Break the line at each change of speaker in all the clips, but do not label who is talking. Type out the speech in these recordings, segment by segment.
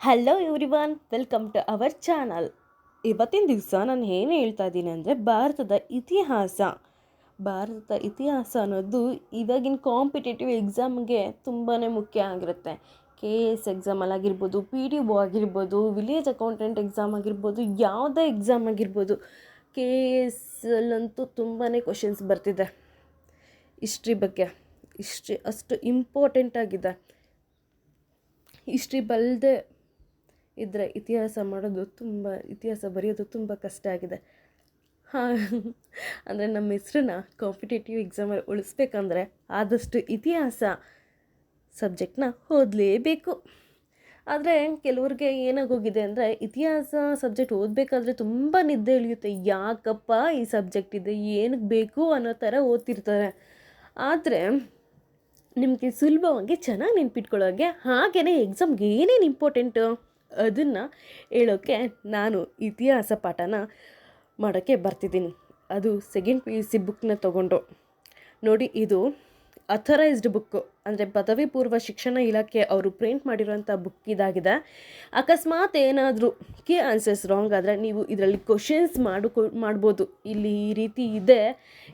Hello everyone welcome to our channel ಇವತ್ತಿನ ದಿವಸ ನಾನು ಏನು ಹೇಳ್ತಾ ಇದ್ದೀನಿ ಅಂದರೆ ಭಾರತದ ಇತಿಹಾಸ. ಭಾರತದ ಇತಿಹಾಸ ಅನ್ನೋದು ಇವಾಗಿನ ಕಾಂಪಿಟೇಟಿವ್ ಎಕ್ಸಾಮ್ಗೆ ತುಂಬಾ ಮುಖ್ಯ ಆಗಿರುತ್ತೆ. ಕೆ ಎ ಎಸ್ ಎಕ್ಸಾಮಲ್ಲಿ ಆಗಿರ್ಬೋದು ಪಿ ಡಿ ಒ ಆಗಿರ್ಬೋದು ವಿಲೇಜ್ ಅಕೌಂಟೆಂಟ್ ಎಕ್ಸಾಮ್ ಆಗಿರ್ಬೋದು, ಯಾವುದೇ ಎಕ್ಸಾಮ್ ಆಗಿರ್ಬೋದು ಕೆ ಎ ಎಸ್ಸಲ್ಲಂತೂ ತುಂಬಾ ಕ್ವಶನ್ಸ್ ಬರ್ತಿದೆ. ಹಿಸ್ಟ್ರಿ ಬಗ್ಗೆ. ಹಿಸ್ಟ್ರಿ ಅಷ್ಟು ಇಂಪಾರ್ಟೆಂಟ್ ಆಗಿದೆ. ಹಿಸ್ಟ್ರಿ ಬಲ್ಲದೆ ಇದ್ದರೆ ಇತಿಹಾಸ ಮಾಡೋದು ತುಂಬ, ಇತಿಹಾಸ ಬರೆಯೋದು ತುಂಬ ಕಷ್ಟ ಆಗಿದೆ. ಹಾಂ, ಅಂದರೆ ನಮ್ಮ ಹೆಸ್ರನ್ನ ಕಾಂಪಿಟೇಟಿವ್ ಎಕ್ಸಾಮಲ್ಲಿ ಉಳಿಸ್ಬೇಕಂದ್ರೆ ಆದಷ್ಟು ಇತಿಹಾಸ ಸಬ್ಜೆಕ್ಟ್ನ ಓದಲೇಬೇಕು. ಆದರೆ ಕೆಲವ್ರಿಗೆ ಏನಾಗೋಗಿದೆ ಅಂದರೆ ಇತಿಹಾಸ ಸಬ್ಜೆಕ್ಟ್ ಓದಬೇಕಾದ್ರೆ ತುಂಬ ನಿದ್ದೆ ಇಳಿಯುತ್ತೆ. ಯಾಕಪ್ಪ ಈ ಸಬ್ಜೆಕ್ಟ್ ಇದೆ ಏನಕ್ಕೆ ಬೇಕು ಅನ್ನೋ ಥರ ಓದ್ತಿರ್ತಾರೆ. ಆದರೆ ನಿಮಗೆ ಸುಲಭವಾಗಿ ಚೆನ್ನಾಗಿ ನೆನ್ಪಿಟ್ಕೊಳ್ಳೋಕ್ಕೆ ಹಾಗೆಯೇ ಎಕ್ಸಾಮ್ಗೆ ಏನೇನು ಇಂಪಾರ್ಟೆಂಟು ಅದನ್ನು ಹೇಳೋಕ್ಕೆ ನಾನು ಇತಿಹಾಸ ಪಾಠನ ಮಾಡೋಕ್ಕೆ ಬರ್ತಿದ್ದೀನಿ. ಅದು ಸೆಕೆಂಡ್ ಪಿ ಯು ಸಿ ಬುಕ್ನ ತೊಗೊಂಡು. ನೋಡಿ, ಇದು ಅಥರೈಸ್ಡ್ ಬುಕ್ಕು ಅಂದರೆ ಪದವಿ ಪೂರ್ವ ಶಿಕ್ಷಣ ಇಲಾಖೆ ಅವರು ಪ್ರಿಂಟ್ ಮಾಡಿರೋಂಥ ಬುಕ್ ಇದಾಗಿದೆ. ಅಕಸ್ಮಾತ್ ಏನಾದರೂ ಕೆ ಆನ್ಸರ್ಸ್ ರಾಂಗ್ ಆದರೆ ನೀವು ಇದರಲ್ಲಿ ಕ್ವಶನ್ಸ್ ಮಾಡಿಕೊ, ಮಾಡ್ಬೋದು. ಇಲ್ಲಿ ಈ ರೀತಿ ಇದೆ.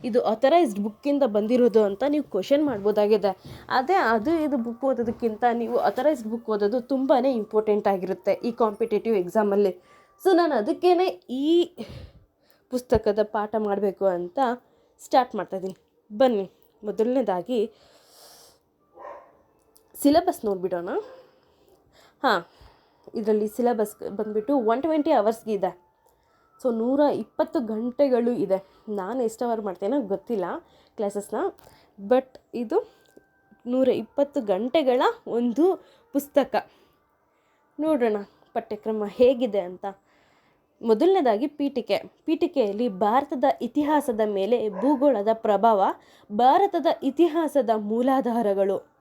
ಇದು ಅಥರೈಸ್ಡ್ ಬುಕ್ಕಿಂದ ಬಂದಿರೋದು ಅಂತ ನೀವು ಕ್ವಶನ್ ಮಾಡ್ಬೋದಾಗಿದೆ. ಅದೇ ಅದು ಇದು ಬುಕ್ ಓದೋದಕ್ಕಿಂತ ನೀವು ಅಥರೈಸ್ಡ್ ಬುಕ್ ಓದೋದು ತುಂಬಾ ಇಂಪಾರ್ಟೆಂಟ್ ಆಗಿರುತ್ತೆ ಈ ಕಾಂಪಿಟೇಟಿವ್ ಎಕ್ಸಾಮಲ್ಲಿ ಸೊ ನಾನು ಅದಕ್ಕೇ ಈ ಪುಸ್ತಕದ ಪಾಠ ಮಾಡಬೇಕು ಅಂತ ಸ್ಟಾರ್ಟ್ ಮಾಡ್ತಾಯಿದ್ದೀನಿ ಬನ್ನಿ. ಮೊದಲನೇದಾಗಿ ಸಿಲೆಬಸ್ ನೋಡಿಬಿಡೋಣ. ಹಾಂ, ಇದರಲ್ಲಿ ಸಿಲೆಬಸ್ ಬಂದುಬಿಟ್ಟು ಒನ್ ಟ್ವೆಂಟಿ ಅವರ್ಸ್ಗೆ ಇದೆ. ಸೊ ನೂರ ಇಪ್ಪತ್ತು ಗಂಟೆಗಳು ಇದೆ. ನಾನು ಎಷ್ಟು ಅವರ್ ಮಾಡ್ತೇನೋ ಗೊತ್ತಿಲ್ಲ ಕ್ಲಾಸಸ್ನ ಬಟ್ ಇದು ನೂರ ಇಪ್ಪತ್ತು ಗಂಟೆಗಳ ಒಂದು ಪುಸ್ತಕ. ನೋಡೋಣ ಪಠ್ಯಕ್ರಮ ಹೇಗಿದೆ ಅಂತ. ಮೊದಲನೇದಾಗಿ ಪೀಠಿಕೆ. ಪೀಠಿಕೆಯಲ್ಲಿ ಭಾರತದ ಇತಿಹಾಸದ ಮೇಲೆ ಭೂಗೋಳದ ಪ್ರಭಾವ, ಭಾರತದ ಇತಿಹಾಸದ ಮೂಲಾಧಾರಗಳು.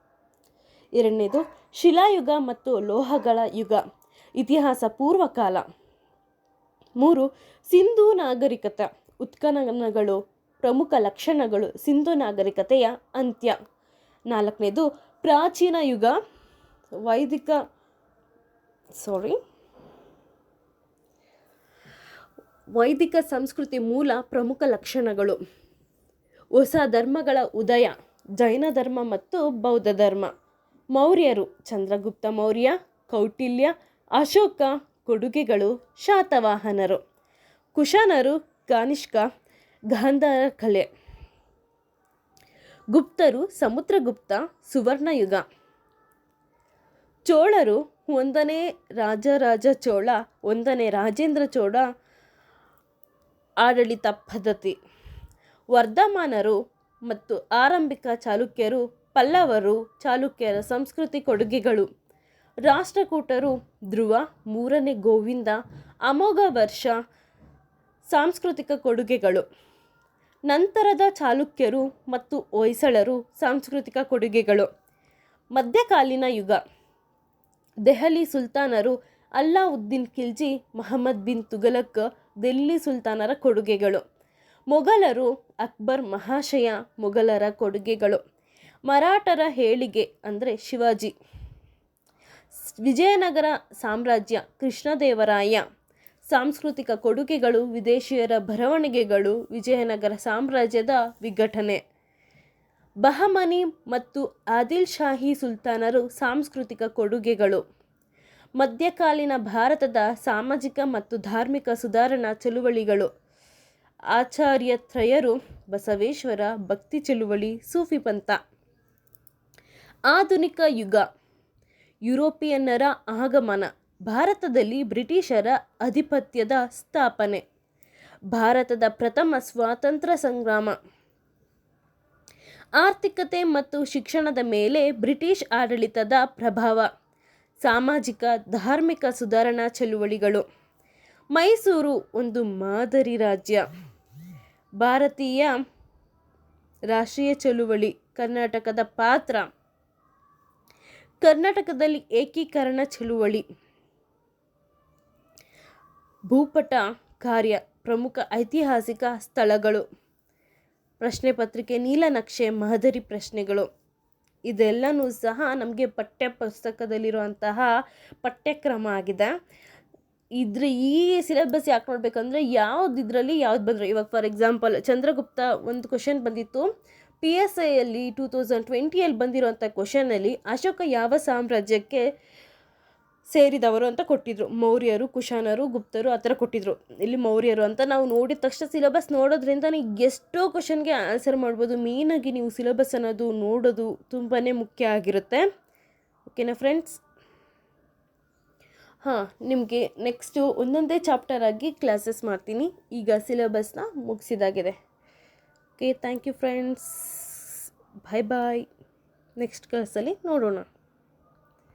ಎರಡನೇದು, ಶಿಲಾಯುಗ ಮತ್ತು ಲೋಹಗಳ ಯುಗ, ಇತಿಹಾಸ ಪೂರ್ವಕಾಲ. ಮೂರು, ಸಿಂಧೂ ನಾಗರಿಕತೆ, ಉತ್ಖನನಗಳು, ಪ್ರಮುಖ ಲಕ್ಷಣಗಳು ಸಿಂಧು ನಾಗರಿಕತೆಯ ಅಂತ್ಯ. ನಾಲ್ಕನೇದು, ಪ್ರಾಚೀನ ಯುಗ, ವೈದಿಕ ಸಾರಿ ವೈದಿಕ ಸಂಸ್ಕೃತಿ ಮೂಲ ಪ್ರಮುಖ ಲಕ್ಷಣಗಳು. ಹೊಸ ಧರ್ಮಗಳ ಉದಯ, ಜೈನ ಧರ್ಮ ಮತ್ತು ಬೌದ್ಧ ಧರ್ಮ. ಮೌರ್ಯರು ಚಂದ್ರಗುಪ್ತ ಮೌರ್ಯ, ಕೌಟಿಲ್ಯ, ಅಶೋಕ, ಕೊಡುಗೆಗಳು, ಶಾತವಾಹನರು, ಕುಶಾನರು, ಕಾನಿಷ್ಕ ಗಾಂಧಾರ ಕಲೆ ಗುಪ್ತರು ಸಮುದ್ರಗುಪ್ತ, ಸುವರ್ಣಯುಗ. ಚೋಳರು ಒಂದನೇ ರಾಜರಾಜ ಚೋಳ, ಒಂದನೇ ರಾಜೇಂದ್ರ ಚೋಳ, ಆಡಳಿತ ಪದ್ಧತಿ. ವರ್ಧಮಾನರು ಮತ್ತು ಆರಂಭಿಕ ಚಾಲುಕ್ಯರು ಪಲ್ಲವರು, ಚಾಲುಕ್ಯರ ಸಂಸ್ಕೃತಿ ಕೊಡುಗೆಗಳು. ರಾಷ್ಟ್ರಕೂಟರು ಧ್ರುವ, ಮೂರನೇ ಗೋವಿಂದ, ಅಮೋಘ ವರ್ಷ ಸಾಂಸ್ಕೃತಿಕ ಕೊಡುಗೆಗಳು. ನಂತರದ ಚಾಲುಕ್ಯರು ಮತ್ತು ಹೊಯ್ಸಳರು ಸಾಂಸ್ಕೃತಿಕ ಕೊಡುಗೆಗಳು. ಮಧ್ಯಕಾಲೀನ ಯುಗ. ದೆಹಲಿ ಸುಲ್ತಾನರು ಅಲ್ಲಾವುದ್ದೀನ್ ಖಿಲ್ಜಿ, ಮಹಮ್ಮದ್ ಬಿನ್ ತುಗಲಕ್ ದೆಲ್ಲಿ ಸುಲ್ತಾನರ ಕೊಡುಗೆಗಳು. ಮೊಘಲರು ಅಕ್ಬರ್ ಮಹಾಶಯ ಮೊಘಲರ ಕೊಡುಗೆಗಳು. ಮರಾಠರ ಹೇಳಿಗೆ ಅಂದರೆ ಶಿವಾಜಿ. ವಿಜಯನಗರ ಸಾಮ್ರಾಜ್ಯ ಕೃಷ್ಣದೇವರಾಯ. ಸಾಂಸ್ಕೃತಿಕ ಕೊಡುಗೆಗಳು, ವಿದೇಶಿಯರ ಬರವಣಿಗೆಗಳು, ವಿಜಯನಗರ ಸಾಮ್ರಾಜ್ಯದ ವಿಘಟನೆ. ಬಹಮನಿ ಮತ್ತು ಆದಿಲ್ ಶಾಹಿ ಸುಲ್ತಾನರು ಸಾಂಸ್ಕೃತಿಕ ಕೊಡುಗೆಗಳು. ಮಧ್ಯಕಾಲೀನ ಭಾರತದ ಸಾಮಾಜಿಕ ಮತ್ತು ಧಾರ್ಮಿಕ ಸುಧಾರಣಾ ಚಳುವಳಿಗಳು. ಆಚಾರ್ಯತ್ರಯರು ಬಸವೇಶ್ವರ ಭಕ್ತಿ ಚಳುವಳಿ, ಸೂಫಿ ಪಂಥ. ಆಧುನಿಕ ಯುಗ. ಯುರೋಪಿಯನ್ನರ ಆಗಮನ, ಭಾರತದಲ್ಲಿ ಬ್ರಿಟಿಷರ ಅಧಿಪತ್ಯದ ಸ್ಥಾಪನೆ. ಭಾರತದ ಪ್ರಥಮ ಸ್ವಾತಂತ್ರ್ಯ ಸಂಗ್ರಾಮ. ಆರ್ಥಿಕತೆ ಮತ್ತು ಶಿಕ್ಷಣದ ಮೇಲೆ ಬ್ರಿಟಿಷ್ ಆಡಳಿತದ ಪ್ರಭಾವ. ಸಾಮಾಜಿಕ, ಧಾರ್ಮಿಕ ಸುಧಾರಣಾ ಚಳುವಳಿಗಳು. ಮೈಸೂರು ಒಂದು ಮಾದರಿ ರಾಜ್ಯ. ಭಾರತೀಯ ರಾಷ್ಟ್ರೀಯ ಚಳುವಳಿ, ಕರ್ನಾಟಕದ ಪಾತ್ರ. ಕರ್ನಾಟಕದಲ್ಲಿ ಏಕೀಕರಣ ಚಳುವಳಿ. ಭೂಪಟ ಕಾರ್ಯ ಪ್ರಮುಖ ಐತಿಹಾಸಿಕ ಸ್ಥಳಗಳು. ಪ್ರಶ್ನೆ ಪತ್ರಿಕೆ ನೀಲನಕ್ಷೆ ಮಾದರಿ ಪ್ರಶ್ನೆಗಳು. ಇದೆಲ್ಲನೂ ಸಹ ನಮಗೆ ಪಠ್ಯ ಪುಸ್ತಕದಲ್ಲಿರುವಂತಹ ಪಠ್ಯಕ್ರಮ ಆಗಿದೆ. ಇದ್ರ ಈ ಸಿಲೆಬಸ್ ಯಾಕೆ ನೋಡಬೇಕಂದ್ರೆ ಯಾವ್ದು ಇದರಲ್ಲಿ ಯಾವ್ದು ಬಂದರೆ. ಇವಾಗ ಫಾರ್ ಎಕ್ಸಾಂಪಲ್ ಚಂದ್ರಗುಪ್ತ ಒಂದು ಕ್ವಶನ್ ಬಂದಿತ್ತು. ಪಿ ಎಸ್ ಐಯಲ್ಲಿ ಟೂ ತೌಸಂಡ್ ಟ್ವೆಂಟಿಯಲ್ಲಿ ಬಂದಿರುವಂಥ ಕ್ವಶನಲ್ಲಿ ಅಶೋಕ ಯಾವ ಸಾಮ್ರಾಜ್ಯಕ್ಕೆ ಸೇರಿದವರು ಅಂತ ಕೊಟ್ಟಿದ್ರು. ಮೌರ್ಯರು, ಕುಶಾನರು, ಗುಪ್ತರು ಆ ಥರ ಕೊಟ್ಟಿದ್ರು. ಇಲ್ಲಿ ಮೌರ್ಯರು ಅಂತ ನಾವು ನೋಡಿದ ತಕ್ಷಣ ಸಿಲೆಬಸ್ ನೋಡೋದ್ರಿಂದ ಎಷ್ಟೋ ಕ್ವಶನ್ಗೆ ಆನ್ಸರ್ ಮಾಡ್ಬೋದು. ಮೇಯ್ನಾಗಿ ನೀವು ಸಿಲೆಬಸ್ ಅನ್ನೋದು ನೋಡೋದು ತುಂಬಾ ಮುಖ್ಯ ಆಗಿರುತ್ತೆ. ಓಕೆನಾ ಫ್ರೆಂಡ್ಸ್ ಹಾಂ, ನಿಮಗೆ ನೆಕ್ಸ್ಟು ಒಂದೊಂದೇ ಚಾಪ್ಟರ್ ಆಗಿ ಕ್ಲಾಸಸ್ ಮಾಡ್ತೀನಿ. ಈಗ ಸಿಲೆಬಸ್ನ ಮುಗಿಸಿದಾಗಿದೆ. Okay thank you friends bye bye next ಕ್ಲಾಸಲ್ಲಿ ನೋಡೋಣ.